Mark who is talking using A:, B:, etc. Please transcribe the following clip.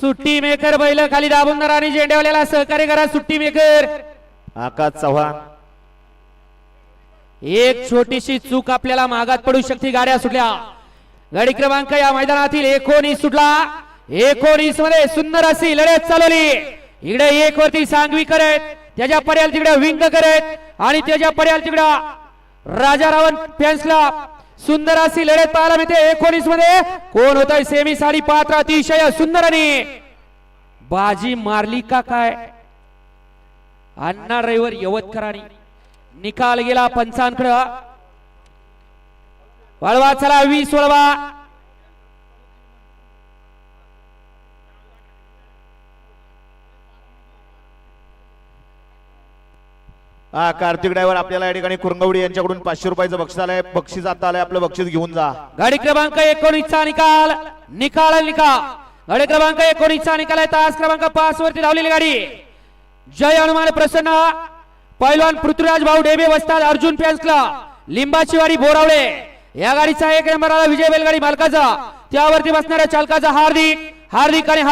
A: सुट्टी मेकर बैल खाली दाबून आणि झेंडेवाल्याला सहकार्य करा सुट्टी मेकर.
B: आकाश चव्हाण.
A: एक छोटीशी चूक आपल्याला मागात पडू शकते गाड्या सुटल्या. गाडी क्रमांक या मैदानातील एकोणीस सुटला. एकोणीसमध्ये सुंदर अशी लढत चालवली. इकडे एक वरती सांगवी करत त्याच्या पर्याल तिकडे विंग करत आणि त्याच्या पर्याल तिकडे राजा रावण फॅन्सला सुंदर अशी लढत पाहायला मिळते. एकोणीसमध्ये कोण होत सेमी साडी पात्र? अतिशय सुंदराने. बाजी मारली का काय? अण्णा ड्रायव्हर यवतकरांनी. निकाल गेला पंचांकडं. वळवा चला वीस वळवा.
B: हा कार्तिक ड्रायव्हर आपल्याला या ठिकाणी कुरंगवडी यांच्याकडून पाचशे रुपयाचं बक्षीस आलंय. बक्षीस आता आलंय आपलं बक्षीस घेऊन जा.
A: गाडी क्रमांक एकोणीसचा निकाल. निकाल आहे निकाल. गाडी क्रमांक एकोणीसचा निकाल आहे. तास क्रमांक पाच वरती लावलेली गाडी. जय हनुमान प्रसन्न. पैलवान पृथ्वीराज भाऊ डेबे वस्ताद अर्जुन फॅन्स क्लब लिंबाची वाडी बोरावळे. या गाडीचा एक नंबर आला विजय बैलगाडी मालकाचा. त्यावरती बसणाऱ्या चालकाचा हार्दिक. हार्दिक आणि हार्दिक